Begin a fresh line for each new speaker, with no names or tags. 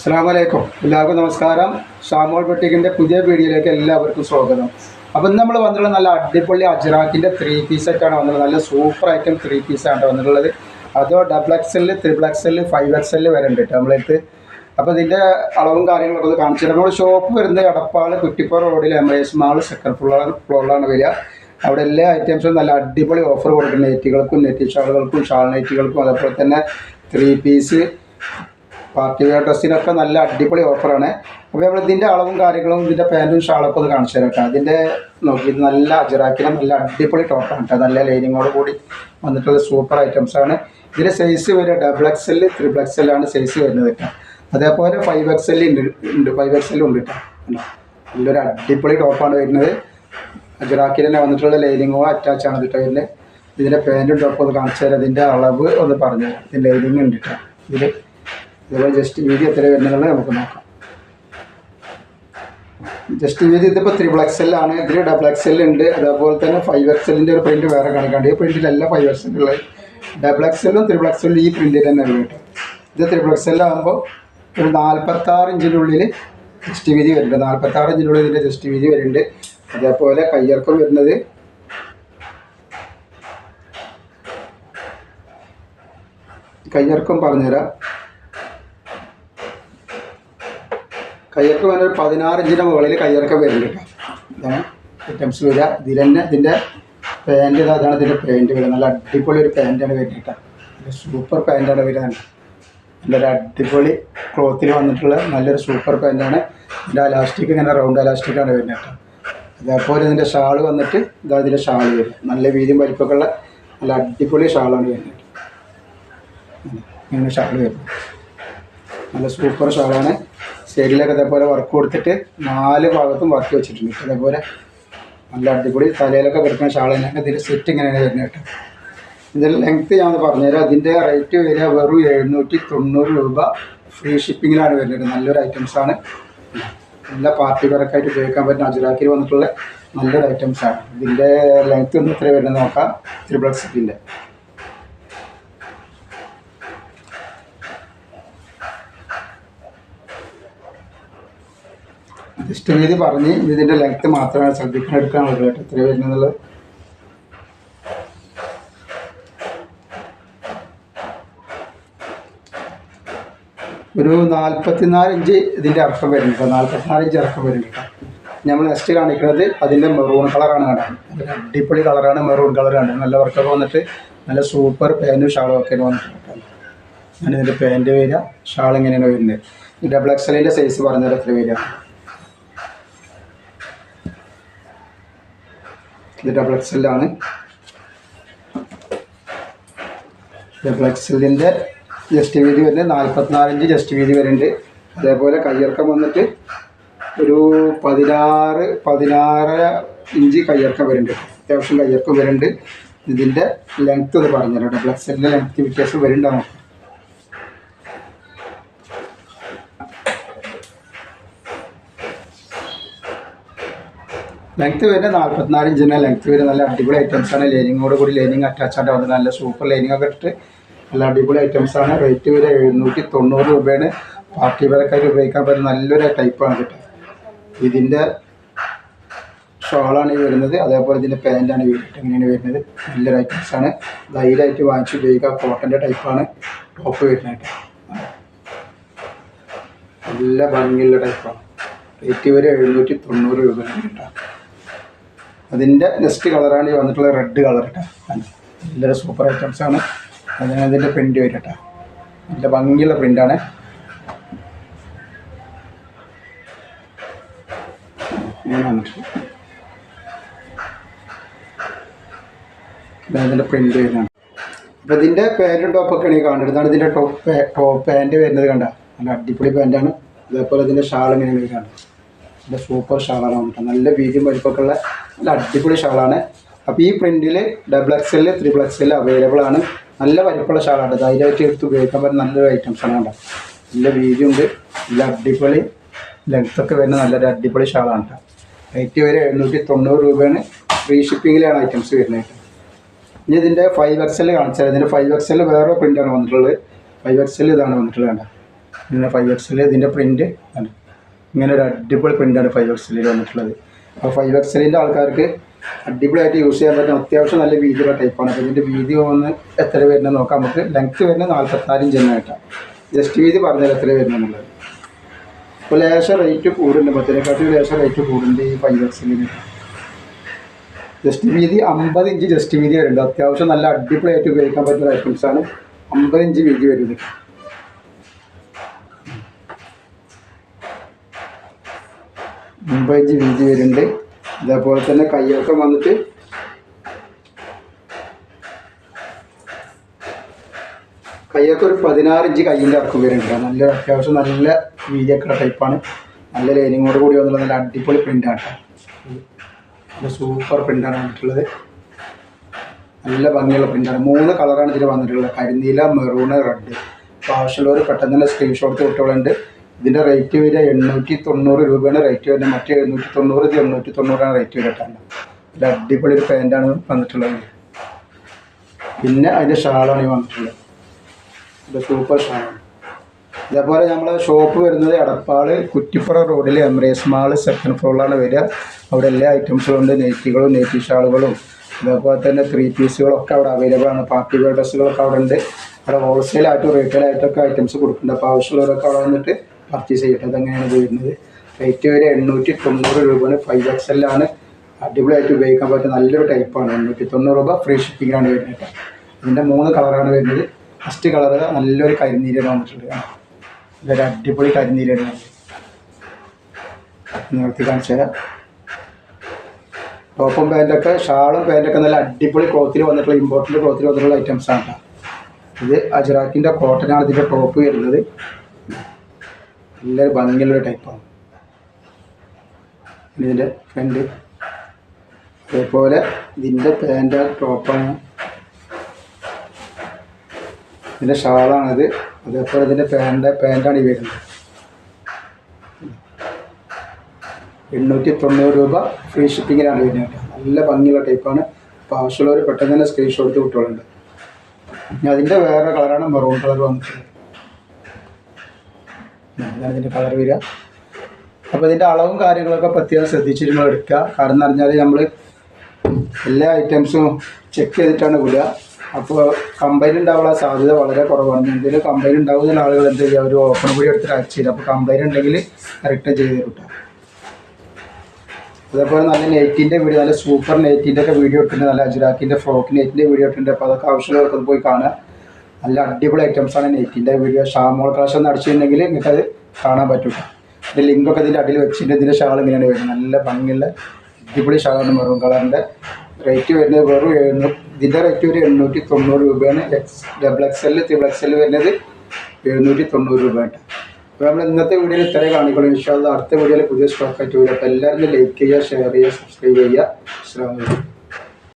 അസ്സാമലൈക്കും എല്ലാവർക്കും നമസ്കാരം. ഷാമോൾ ബട്ടിക്കിന്റെ പുതിയ വീഡിയോയിലേക്ക് എല്ലാവർക്കും സ്വാഗതം. അപ്പം നമ്മൾ വന്നിട്ടുള്ള നല്ല അടിപൊളി അജ്രാക്കിന്റെ ത്രീ പീസ് സെറ്റാണ് വന്നിട്ടുള്ളത്. നല്ല സൂപ്പർ ഐറ്റം ത്രീ പീസാണ് വന്നിട്ടുള്ളത്. അതോ double XL triple XL five XL വരെ ഉണ്ട് കേട്ടോ നമ്മളടുത്ത് അപ്പോൾ ഇതിന്റെ അളവും കാര്യങ്ങളൊക്കെ കാണിച്ചിട്ട് കാണിച്ചു നമ്മുടെ ഷോപ്പ് വരുന്നത് എടപ്പാൾ കുറ്റിപ്പുറ റോഡിൽ M S mall second floor ഫ്ലോറിലാണ് വരിക. അവിടെ എല്ലാ ഐറ്റംസും നല്ല അടിപൊളി ഓഫർ കൊടുക്കും നെറ്റുകൾക്കും നെറ്റ് ഷാളുകൾക്കും ഷാൾ നെറ്റുകൾക്കും അതേപോലെ തന്നെ ത്രീ പീസ് പാർട്ടി വെയർ ഡ്രസ്സിനൊക്കെ നല്ല അടിപൊളി ഓഫറാണ് അപ്പോൾ നമ്മൾ ഇതിന്റെ അളവും കാര്യങ്ങളും ഇതിന്റെ പാന്റും ഷാളൊക്കെ ഒന്ന് കാണിച്ചു തരാം കേട്ടോ. അതിന്റെ നോക്കി നല്ല അജറാക്കിന് നല്ല അടിപൊളി ടോപ്പാണ് കേട്ടോ. നല്ല ലൈനിങ്ങോട് കൂടി വന്നിട്ടുള്ള സൂപ്പർ ഐറ്റംസ് ആണ്. ഇതിന്റെ സൈസ് വരിക double X L triple X size വരുന്നത് കേട്ടോ. അതേപോലെ ഫൈവ് എക്സ് എൽ ഉണ്ട് ഉണ്ട്. ഫൈവ് എക്സ് എല്ലും ഉണ്ട് കേട്ടോ? നല്ലൊരു അടിപൊളി ടോപ്പാണ് വരുന്നത്. അജറാക്കിൽ തന്നെ വന്നിട്ടുള്ള ലൈനിങ്ങോ അറ്റാച്ച് ആണ് കേട്ടോ ഇതിന്റെ ഇതിന്റെ പാന്റും ടോപ്പും ഒന്ന് കാണിച്ചു തരാം. ഇതിന്റെ അളവ് ഒന്ന് പറഞ്ഞു തരാം. ഇതിന്റെ ലൈനിങ് ഉണ്ട് കേട്ടോ. ഇതിൽ ഇതുപോലെ ജസ്റ്റ് വീതി എത്ര വരുന്നുള്ളത് നമുക്ക് നോക്കാം. ജസ്റ്റ് വീതി ഇതിപ്പോൾ ത്രിബിൾ എക്സ് ആണ്. ഇതിൽ ഡബിൾ എക്സ് എൽ ഉണ്ട്. അതേപോലെ തന്നെ ഫൈവ് എക്സ് എല്ലിന്റെ ഒരു പ്രിന്റ് വേറെ കാണിക്കാണ്ട് ഈ പ്രിന്റിലല്ല ഫൈവ് എക്സ് ഉള്ളത്. ഡബിൾ എക്സ് എല്ലും ത്രിബിൾ എക്സ് എല്ലും ഈ പ്രിന്റിൽ തന്നെ വരും കേട്ടോ. ഇത് ത്രിബിൾ എക്സ് ആകുമ്പോൾ ഒരു നാൽപ്പത്താറ് ഇഞ്ചിനുള്ളിൽ ജസ്റ്റ് വീതി വരുന്നുണ്ട്. നാൽപ്പത്താറ് ഇഞ്ചിനുള്ളിൽ ഇതിന്റെ ജസ്റ്റ് വീതി വരുന്നുണ്ട്. അതേപോലെ കയ്യിറക്കം വരുന്നത് കയ്യിറക്കം പറഞ്ഞുതരാം. കയ്യിറക്കം വരുന്ന ഒരു പതിനാറ് ഇഞ്ചിന്റെ മുകളിൽ കയ്യിറക്കം വരുന്നുണ്ട്. ഇതാണ് ഐറ്റംസ് വരിക. ഇതിൽ തന്നെ ഇതിന്റെ പാന്റ് അതാണ് ഇതിന്റെ പാന്റ് വരിക. നല്ല അടിപൊളി ഒരു പാന്റാണ് വരുന്നത് സൂപ്പർ പാന്റാണ് വരുന്നത് നല്ലൊരു അടിപൊളി ക്ലോത്തിൽ വന്നിട്ടുള്ള നല്ലൊരു സൂപ്പർ പാന്റാണ് ഇതിന്റെ അലാസ്റ്റിക് ഇങ്ങനെ റൗണ്ട് അലാസ്റ്റിക്കാണ് വരുന്നത് അതേപോലെ ഇതിന്റെ ഷാൾ വന്നിട്ട് ഇതാ ഇതിന്റെ ഷാൾ വരും നല്ല വീതിയും വലിപ്പമൊക്കെ ഉള്ള നല്ല അടിപൊളി ഷാളാണ് വരുന്നത്. ഇങ്ങനെ ഷാൾ വരുന്നത് നല്ല സൂപ്പർ ഷാളാണ് സൈഡിലൊക്കെ അതേപോലെ വർക്ക് കൊടുത്തിട്ട് നാല് ഭാഗത്തും വർക്ക് വെച്ചിട്ടുണ്ട്. അതേപോലെ നല്ല അടിപൊളി തലയിലൊക്കെ കിടക്കുന്ന ഷാൾ തന്നെയാണ് സെറ്റ് ഇങ്ങനെയാണ് വരുന്നത് കേട്ടോ. ഇതിന്റെ ലെങ്ത്ത് ഞാൻ പറഞ്ഞുതരാം. അതിന്റെ റേറ്റ് വരിക വെറും എഴുന്നൂറ്റി തൊണ്ണൂറ് രൂപ ഫ്രീ ഷിപ്പിങ്ങിലാണ് വരുന്നത്. നല്ലൊരു ഐറ്റംസാണ് നല്ല പാർട്ടി വർക്കായിട്ട് ഉപയോഗിക്കാൻ പറ്റുന്ന അജുരാക്കിൽ വന്നിട്ടുള്ള നല്ലൊരു ഐറ്റംസാണ് ഇതിന്റെ ലെങ്ത്ത് ഒന്ന് എത്ര വരുന്നത് നോക്കാം. ത്രിബിൾ ജസ്റ്റ് വീതി പറഞ്ഞ് ഇതിന്റെ ലെങ്ത്ത് മാത്രമാണ് ശ്രദ്ധിക്കാൻ എടുക്കാനുള്ളത് കേട്ടോ. എത്ര വരുന്നുള്ളത് ഒരു നാൽപ്പത്തിനാല് ഇഞ്ച് ഇതിന്റെ ഇറക്കം വരുന്നുണ്ട് നാൽപ്പത്തിനാല് ഇഞ്ച് ഇറക്കം കേട്ടോ. നമ്മൾ നെക്സ്റ്റ് കാണിക്കുന്നത് അതിന്റെ മെറൂൺ കളറാണ് കാണാൻ അടിപൊളി കളറാണ് മെറൂൺ കളറാണ് നല്ല വർക്കൊക്കെ വന്നിട്ട് നല്ല സൂപ്പർ പാന്റും ഷാളും ഒക്കെ വന്നിട്ടുണ്ട് അങ്ങനെ ഇതിന്റെ പാന്റ് വരിക ഷാൾ ഇങ്ങനെയാണ് വരുന്നത്. ഡബിൾ എക്സലിന്റെ സൈസ് പറഞ്ഞാൽ എത്ര വരിക? ഇത് ഡബിൾ എക്സലാണ് ഡബിൾ എക്സലിന്റെ ജസ്റ്റ് വീതി വരുന്നത് നാൽപ്പത്തിനാലിഞ്ച് ജസ്റ്റ് വീതി വരുന്നുണ്ട്. അതേപോലെ കയ്യിറക്കം വന്നിട്ട് ഒരു പതിനാറ് പതിനാറ് ഇഞ്ച് കയ്യിറക്കം വരുന്നുണ്ട്. അത്യാവശ്യം കയ്യിറക്കം വരുന്നുണ്ട്. ഇതിന്റെ ലെങ്ത്ത് പറഞ്ഞു പറഞ്ഞുതരാം. ഡബിൾ എക്സലിന്റെ ലെങ്ത്ത് വ്യത്യാസം വരുന്നുണ്ടാവും ലെങ്ത്ത് വരുന്നത് നാൽപ്പത്തിനാല് ഇഞ്ചിന് ലെങ്ത് വരുന്ന നല്ല അടിപൊളി ഐറ്റംസ് ആണ്. ലൈനിങ്ങോട് കൂടി ലൈനിങ് അറ്റാച്ച് ആയിട്ട് നല്ല സൂപ്പർ ലൈനിങ് ഒക്കെ ഇട്ടിട്ട് നല്ല അടിപൊളി ഐറ്റംസ് ആണ്. റേറ്റ് വരെ എഴുന്നൂറ്റി തൊണ്ണൂറ് രൂപയാണ്. പാർട്ടി വെയറൊക്കെ ഉപയോഗിക്കാൻ പറ്റുന്ന നല്ലൊരു ടൈപ്പാണ് കേട്ടോ. ഇതിന്റെ ഷോളാണ് ഈ വരുന്നത്. അതേപോലെ ഇതിന്റെ പാന്റാണ് ആണ് ഇങ്ങനെയാണ് വരുന്നത്. നല്ലൊരു ഐറ്റംസ് ആണ്. ധൈര്യമായിട്ട് വാങ്ങിച്ച് ഉപയോഗിക്കാം. കോട്ടന്റെ ടൈപ്പാണ് ടോപ്പ് വരുന്നത് കേട്ടോ. നല്ല ഭംഗിയുള്ള ടൈപ്പാണ് റേറ്റ് വരെ എഴുന്നൂറ്റി തൊണ്ണൂറ് രൂപയാണ് കേട്ടോ. അതിന്റെ നെക്സ്റ്റ് കളറാണ് ഈ വന്നിട്ടുള്ള റെഡ് കളർ കേട്ടോ നല്ലൊരു സൂപ്പർ ഐറ്റംസ് ആണ്. അതിന് അതിന്റെ പ്രിന്റ് വരും കേട്ടോ നല്ല ഭംഗിയുള്ള പ്രിന്റാണ് അതിന്റെ പ്രിന്റ് വരുന്നതാണ് അപ്പോൾ ഇതിന്റെ പാന്റും ടോപ്പൊക്കെയാണ് ഈ കാണുന്നത്. ഇതാണ് ഇതിന്റെ ടോപ്പ് ടോപ്പ് പാന്റ് വരുന്നത് കണ്ട. നല്ല അടിപൊളി പാന്റാണ് അതേപോലെ ഇതിന്റെ ഷാൾ കാണുന്നത് നല്ല സൂപ്പർ ഷാളാണ് നമുക്ക് നല്ല വീതിയും വലിപ്പമൊക്കെ ഉള്ള നല്ല അടിപൊളി ഷാളാണ്. അപ്പോൾ ഈ പ്രിന്റിൽ double X L triple X L available ആണ്. നല്ല വലിപ്പമുള്ള ഷാളാണ് ധൈര്യമായിട്ട് എടുത്ത് ഉപയോഗിക്കാൻ പറ്റുന്ന നല്ലൊരു ഐറ്റംസ് ആണ് കേട്ടോ. നല്ല വീതിയുണ്ട് നല്ല അടിപൊളി ലെങ്ത്തൊക്കെ വരുന്ന നല്ലൊരു അടിപൊളി ഷാളാണ് കേട്ടോ. റേറ്റ് വരെ എഴുന്നൂറ്റി തൊണ്ണൂറ് രൂപയാണ് ഫ്രീ ഷിപ്പിങ്ങിലാണ് ഐറ്റംസ് വരുന്നത് ഇനി ഇതിന്റെ ഫൈവ് എക്സ് എൽ കാണിച്ചാൽ ഇതിന്റെ ഫൈവ് എക്സ് എൽ വേറെ പ്രിന്റാണ് വന്നിട്ടുള്ളത്. ഫൈവ് എക്സ് എൽ ഇതാണ് വന്നിട്ടുള്ളത് ഇതിന്റെ ഫൈവ് എൽ ഇതിന്റെ പ്രിന്റ് ഇങ്ങനെ ഒരു അടിപൊളി പ്രിന്റാണ് ഫൈവ് എക്സിൽ വന്നിട്ടുള്ളത്. അപ്പോൾ ഫൈവ് എക്സലിന്റെ ആൾക്കാർക്ക് അടിപൊളിയായിട്ട് യൂസ് ചെയ്യാൻ പറ്റുന്ന അത്യാവശ്യം നല്ല വീതിയുള്ള ടൈപ്പാണ് അപ്പോൾ ഇതിന്റെ വീതി വന്ന് എത്ര വരുന്നത് നോക്കാം. നമുക്ക് ലെങ്ത്ത് വരുന്നത് നാൽപ്പത്താറ് ഇഞ്ച് തന്നെ കേട്ടോ. ജസ്റ്റ് വീതി പറഞ്ഞാൽ എത്ര വരുന്നുള്ളത് അപ്പോൾ ലേശം റേറ്റ് കൂടുന്നുണ്ട്. മറ്റേക്കാട്ടി ലേശം റേറ്റ് കൂടുന്നുണ്ട് ഈ ഫൈവ് എക്സിലിന് ജസ്റ്റ് വീതി അമ്പത് ഇഞ്ച് ജസ്റ്റ് വീതി വരുന്നുണ്ട്. അത്യാവശ്യം നല്ല അടിപൊളിയായിട്ട് ഉപയോഗിക്കാൻ പറ്റുന്ന ഐറ്റംസ് ആണ്. അമ്പത് ഇഞ്ച് വീതി വരുന്നത്. ഇഞ്ച് വീതി വരുന്നുണ്ട്. ഇതേപോലെ തന്നെ കയ്യൊക്കെ വന്നിട്ട് കയ്യൊക്കെ ഒരു പതിനാറ് ഇഞ്ച് കയ്യിന്റെ ഇറക്കം വരുന്നുണ്ട്. നല്ല അത്യാവശ്യം നല്ല വീതിയൊക്കെ ടൈപ്പാണ് നല്ല ലൈനിങ്ങോട് കൂടി വന്നുള്ള നല്ല അടിപൊളി പ്രിന്റാണ് നല്ല സൂപ്പർ പ്രിന്റാണ് വന്നിട്ടുള്ളത്. നല്ല ഭംഗിയുള്ള പ്രിന്റാണ് മൂന്ന് കളറാണ് ഇതിൽ വന്നിട്ടുള്ളത്. കരിനീല മെറൂണ് റെഡ് ആവശ്യമുള്ളവർ പെട്ടെന്ന് തന്നെ സ്ക്രീൻഷോട്ട് വിട്ടോളുണ്ട് ഇതിന്റെ റേറ്റ് വരിക എണ്ണൂറ്റി തൊണ്ണൂറ് രൂപയാണ് റേറ്റ് വരുന്നത്. മറ്റേ എഴുന്നൂറ്റി തൊണ്ണൂറ് ഇത് എണ്ണൂറ്റി തൊണ്ണൂറാണ് റേറ്റ് വരട്ടാണ് നല്ല അടിപൊളി ഒരു പാന്റാണ് വന്നിട്ടുള്ളത്. പിന്നെ അതിന്റെ ഷാളാണ് ഈ വന്നിട്ടുള്ളത്. ഇത് സൂപ്പർ ഷാളാണ്. ഇതേപോലെ നമ്മളെ ഷോപ്പ് വരുന്നത് എടപ്പാൾ കുറ്റിപ്പുറ റോഡിൽ എംറേസ് മാൾ സെക്കൻഡ് ഫ്ലോറിലാണ് വരിക. അവിടെ എല്ലാ ഐറ്റംസും ഉണ്ട്. നെയ്റ്റികളും നെയ്റ്റി ഷാളുകളും. അതേപോലെ തന്നെ ത്രീ പീസുകളൊക്കെ അവിടെ അവൈലബിൾ ആണ്. പാർട്ടി വെയർ ഡ്രസ്സുകളൊക്കെ അവിടെ ഉണ്ട്. അവിടെ ഹോൾസെയിലായിട്ടും റീറ്റെയിൽ ആയിട്ടൊക്കെ ഐറ്റംസ് കൊടുക്കുന്നുണ്ട്. അപ്പോൾ ആവശ്യമുള്ളവരൊക്കെ അവിടെ വന്നിട്ട് പർച്ചേസ് ചെയ്യട്ടെ. അതെങ്ങനെയാണ് വരുന്നത് റേറ്റ് വരെ എണ്ണൂറ്റി തൊണ്ണൂറ് രൂപയാണ് ഫൈവ് എക്സ് എല്ലാണ് അടിപൊളിയായിട്ട് ഉപയോഗിക്കാൻ പറ്റുന്ന നല്ലൊരു ടൈപ്പാണ് എണ്ണൂറ്റി തൊണ്ണൂറ് രൂപ ഫ്രീ ഷിപ്പിങ്ങിനാണ് വരുന്നത് ഇതിന്റെ മൂന്ന് കളറാണ് വരുന്നത്. ഫസ്റ്റ് കളർ നല്ലൊരു കരിനീരാണ് വന്നിട്ടുണ്ട് ഇതൊരു അടിപൊളി കരിനീരാണ് നിർത്തി കാണിച്ചു തരാം. ടോപ്പും പാന്റൊക്കെ ഷാളും പാന്റൊക്കെ നല്ല അടിപൊളി ക്ലോത്തിൽ വന്നിട്ടുള്ള ഇമ്പോർട്ടന്റ് ക്ലോത്തിൽ വന്നിട്ടുള്ള ഐറ്റംസ് ആണ് കേട്ടോ. ഇത് അജറാക്കിന്റെ കോട്ടനാണ് ഇതിന്റെ ടോപ്പ് വരുന്നത്. നല്ലൊരു ഭംഗിയുള്ളൊരു ടൈപ്പാണ്. ഇതിന്റെ ഫ്രണ്ട് അതേപോലെ ഇതിന്റെ പാന്റ് ടോപ്പാണ് ഇതിന്റെ ഷാളാണിത്. അതേപോലെ ഇതിന്റെ പാന്റ് പാന്റാണ് ഈ വരുന്നത്. എണ്ണൂറ്റി തൊണ്ണൂറ് രൂപ ഫ്രീ ഷിപ്പിങ്ങിനാണ് വരുന്നത്. നല്ല ഭംഗിയുള്ള ടൈപ്പാണ് അപ്പോൾ ആവശ്യമുള്ളവർ പെട്ടെന്ന് തന്നെ സ്ക്രീൻഷോട്ട് വിട്ടോളുണ്ട്. ഇനി അതിന്റെ വേറെ കളറാണ് മെറൂൺ കളർ വന്നിട്ടുള്ളത്. ഇതാണ് ഇതിന്റെ കളർ വരിക. അപ്പോൾ ഇതിന്റെ അളവും കാര്യങ്ങളൊക്കെ പ്രത്യേകം ശ്രദ്ധിച്ചിട്ട് നിങ്ങൾ എടുക്കുക. കാരണം എന്ന് പറഞ്ഞാൽ നമ്മൾ എല്ലാ ഐറ്റംസും ചെക്ക് ചെയ്തിട്ടാണ് വിടുക അപ്പോൾ കംപ്ലൈന്റ് ഉണ്ടാവാനുള്ള സാധ്യത വളരെ കുറവാണ്. എന്തെങ്കിലും കംപ്ലൈന്റ് ഉണ്ടാവുന്ന ആളുകൾ എന്ത് ചെയ്യുക? ഒരു ഓപ്പൺ കൂടി എടുത്തിട്ട് അയച്ചു തരും അപ്പോൾ കംപ്ലൈന്റ് ഉണ്ടെങ്കിൽ കറക്റ്റ് ചെയ്ത് തരും അതേപോലെ നല്ല നെയ്റ്റിന്റെ വീഡിയോ നല്ല സൂപ്പർ നെയ്റ്റിന്റെ ഒക്കെ വീഡിയോ ഇട്ടിട്ടുണ്ട്. നല്ല അജുരാക്കിന്റെ ഫ്രോക്ക് നെയ്റ്റിന്റെ വീഡിയോ ഇട്ടിട്ടുണ്ട്. അപ്പോൾ അതൊക്കെ ആവശ്യമുള്ളവർക്ക് പോയി കാണുക. നല്ല അടിപൊളി ഐറ്റംസ് ആണ് നെയ്റ്റിന്റെ വീഡിയോ ഷാമോൾ കളക്ഷൻ ഒന്ന് അടിച്ചിട്ടുണ്ടെങ്കിൽ നിങ്ങൾക്ക് അത് കാണാൻ പറ്റും ഇതിന്റെ ലിങ്കൊക്കെ ഇതിന്റെ അടിയിൽ വെച്ചിട്ട് ഇതിന്റെ ഷാൾ ഇങ്ങനെയാണ് വരുന്നത്. നല്ല ഭംഗിയുള്ള അടിപൊളി ഷാളാണ് മെറൂൺ കളറിന്റെ റേറ്റ് വരുന്നത് വെറും എഴുന്നൂറ് ഇതിന്റെ റേറ്റ് ഒരു എണ്ണൂറ്റി തൊണ്ണൂറ് രൂപയാണ്. X double X L triple X L വരുന്നത് എഴുന്നൂറ്റി തൊണ്ണൂറ് രൂപ കേട്ടോ അപ്പോൾ നമ്മൾ ഇന്നത്തെ വീഡിയോയിൽ ഇത്രയും കാണിക്കണം ഇൻഷാല്ല അടുത്ത വീഡിയോയിൽ പുതിയ സ്റ്റോക്ക് ആയിട്ട് വരും. അപ്പോൾ എല്ലാവരും ലൈക്ക് ചെയ്യുക ഷെയർ ചെയ്യുക സബ്സ്ക്രൈബ് ചെയ്യുക. അസ്സാം